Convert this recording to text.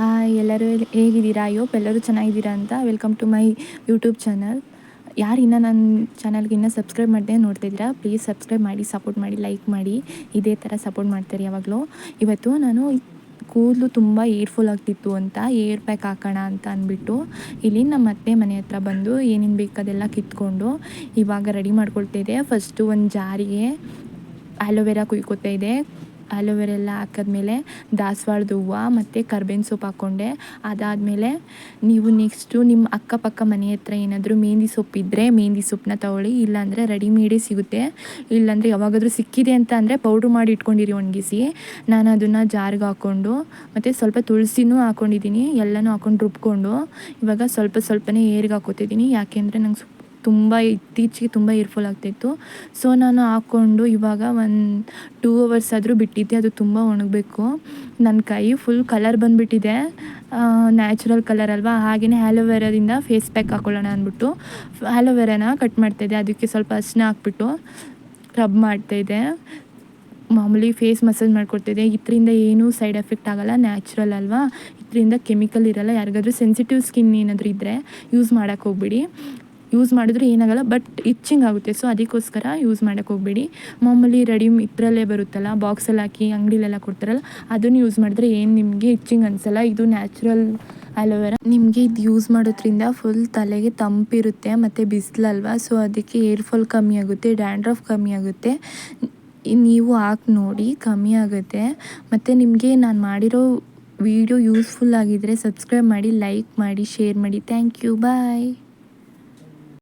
Hi, ಎಲ್ಲರೂ L- ಹೇಗಿದ್ದೀರಾ? ಅಯ್ಯೋ ಎಲ್ಲರೂ ಚೆನ್ನಾಗಿದ್ದೀರಾ ಅಂತ welcome to my YouTube channel ಯಾರು ಇನ್ನೂ ನನ್ನ ಚಾನಲ್ಗೆ ಇನ್ನೂ ಸಬ್ಸ್ಕ್ರೈಬ್ ಮಾಡದೆ ನೋಡ್ತಿದ್ದೀರಾ ಪ್ಲೀಸ್ ಸಬ್ಸ್ಕ್ರೈಬ್ ಮಾಡಿ ಸಪೋರ್ಟ್ ಮಾಡಿ ಲೈಕ್ ಮಾಡಿ. ಇದೇ ಥರ ಸಪೋರ್ಟ್ ಮಾಡ್ತಾರೆ ಯಾವಾಗಲೂ. ಇವತ್ತು ನಾನು ಕೂದಲು ತುಂಬ ಏರ್ಫುಲ್ ಆಗ್ತಿತ್ತು ಅಂತ ಏರ್ ಪ್ಯಾಕ್ ಹಾಕೋಣ ಅಂತ ಅಂದ್ಬಿಟ್ಟು ಇಲ್ಲಿ ನಮ್ಮ ಅತ್ತೆ ಮನೆ ಹತ್ರ ಬಂದು ಏನೇನು ಬೇಕು ಅದೆಲ್ಲ ಕಿತ್ಕೊಂಡು ಇವಾಗ ರೆಡಿ ಮಾಡ್ಕೊಳ್ತಾ ಇದೆ. ಫಸ್ಟು ಒಂದು ಜಾರಿಗೆ ಆಲೋವೆರಾ ಕುಯ್ಕೋತಾ ಇದೆ. ಆಲೋವೆರಾ ಎಲ್ಲ ಹಾಕಿದ್ಮೇಲೆ ದಾಸವಾಳದ ಹೂವು ಮತ್ತು ಕರ್ಬೇವಿನ ಸೊಪ್ಪು ಹಾಕ್ಕೊಂಡೆ ಅದಾದಮೇಲೆ ನೀವು ನೆಕ್ಸ್ಟು ನಿಮ್ಮ ಅಕ್ಕಪಕ್ಕ ಮನೆ ಹತ್ರ ಏನಾದರೂ ಮೆಹಂದಿ ಸೊಪ್ಪಿದ್ದರೆ ಮೆಹಂದಿ ಸೊಪ್ಪನ್ನ ತಗೊಳ್ಳಿ. ಇಲ್ಲಾಂದರೆ ರೆಡಿಮೇಡೇ ಸಿಗುತ್ತೆ. ಇಲ್ಲಾಂದರೆ ಯಾವಾಗಾದರೂ ಸಿಕ್ಕಿದೆ ಅಂತ ಅಂದರೆ ಪೌಡ್ರ್ ಮಾಡಿ ಇಟ್ಕೊಂಡಿರಿ ಒಣಗಿಸಿ. ನಾನು ಅದನ್ನು ಜಾರ್ಗೆ ಹಾಕ್ಕೊಂಡು ಮತ್ತು ಸ್ವಲ್ಪ ತುಳಸಿನೂ ಹಾಕ್ಕೊಂಡಿದ್ದೀನಿ ಎಲ್ಲನೂ ಹಾಕ್ಕೊಂಡು ರುಬ್ಕೊಂಡು ಇವಾಗ ಸ್ವಲ್ಪ ಸ್ವಲ್ಪನೇ ಏರ್ಗೆ ಹಾಕೋತಿದ್ದೀನಿ. ಯಾಕೆಂದರೆ ನಂಗೆ ತುಂಬ ಇತ್ತೀಚೆಗೆ ತುಂಬ ಏರ್ಫಾಲ್ ಆಗ್ತಾಯಿತ್ತು ಸೊ ನಾನು ಹಾಕ್ಕೊಂಡು ಇವಾಗ ಒಂದು ಟೂ ಅವರ್ಸ್ ಆದರೂ ಬಿಟ್ಟಿದ್ದೆ. ಅದು ತುಂಬ ಒಣಗಬೇಕು. ನನ್ನ ಕೈ ಫುಲ್ ಕಲರ್ ಬಂದುಬಿಟ್ಟಿದೆ. ನ್ಯಾಚುರಲ್ ಕಲರ್ ಅಲ್ವಾ? ಹಾಗೆಯೇ ಹ್ಯಾಲೋವೆರಾದಿಂದ ಫೇಸ್ ಪ್ಯಾಕ್ ಹಾಕ್ಕೊಳ್ಳೋಣ ಅಂದ್ಬಿಟ್ಟು. ಆ್ಯಲೋವೆರಾನ ಕಟ್ ಮಾಡ್ತಾಯಿದ್ದೆ ಅದಕ್ಕೆ ಸ್ವಲ್ಪ ಅರಿಶಿನ ಹಾಕ್ಬಿಟ್ಟು ರಬ್ ಮಾಡ್ತಾಯಿದ್ದೆ ಮಾಮೂಲಿ ಫೇಸ್ ಮಸಾಜ್ ಮಾಡ್ಕೊಡ್ತಿದ್ದೆ ಇದರಿಂದ ಏನೂ ಸೈಡ್ ಎಫೆಕ್ಟ್ ಆಗೋಲ್ಲ. ನ್ಯಾಚುರಲ್ ಅಲ್ವಾ? ಇದರಿಂದ ಕೆಮಿಕಲ್ ಇರಲ್ಲ. ಯಾರಿಗಾದ್ರೂ ಸೆನ್ಸಿಟಿವ್ ಸ್ಕಿನ್ ಏನಾದರೂ ಇದ್ದರೆ ಯೂಸ್ ಮಾಡೋಕ್ಕೆ ಹೋಗ್ಬೇಡಿ. ಯೂಸ್ ಮಾಡಿದ್ರೆ ಏನಾಗಲ್ಲ ಬಟ್ ಇಚ್ಚಿಂಗ್ ಆಗುತ್ತೆ. ಸೊ ಅದಕ್ಕೋಸ್ಕರ ಯೂಸ್ ಮಾಡೋಕ್ಕೆ ಹೋಗ್ಬೇಡಿ. ಮಾಮೂಲಿ ರೆಡಿ ಇದರಲ್ಲೇ ಬರುತ್ತಲ್ಲ ಬಾಕ್ಸಲ್ಲಿ ಹಾಕಿ ಅಂಗಡಿಲೆಲ್ಲ ಕೊಡ್ತಾರಲ್ಲ, ಅದನ್ನು ಯೂಸ್ ಮಾಡಿದ್ರೆ ಏನು ನಿಮಗೆ ಇಚ್ಚಿಂಗ್ ಅನಿಸಲ್ಲ. ಇದು ನ್ಯಾಚುರಲ್ ಅಲೋವೆರಾ ನಿಮಗೆ ಇದು ಯೂಸ್ ಮಾಡೋದ್ರಿಂದ ಫುಲ್ ತಲೆಗೆ ತಂಪಿರುತ್ತೆ ಮತ್ತು ಬಿಸಿಲಲ್ವಾ ಸೊ ಅದಕ್ಕೆ ಏರ್ ಫಾಲ್ ಕಮ್ಮಿ ಆಗುತ್ತೆ ಡ್ಯಾಂಡ್ರಫ್ ಕಮ್ಮಿ ಆಗುತ್ತೆ. ನೀವು ಹಾಕಿ ನೋಡಿ, ಕಮ್ಮಿ ಆಗುತ್ತೆ. ಮತ್ತು ನಿಮಗೆ ನಾನು ಮಾಡಿರೋ ವಿಡಿಯೋ ಯೂಸ್ಫುಲ್ ಆಗಿದ್ದರೆ ಸಬ್ಸ್ಕ್ರೈಬ್ ಮಾಡಿ ಲೈಕ್ ಮಾಡಿ ಶೇರ್ ಮಾಡಿ. Thank you bye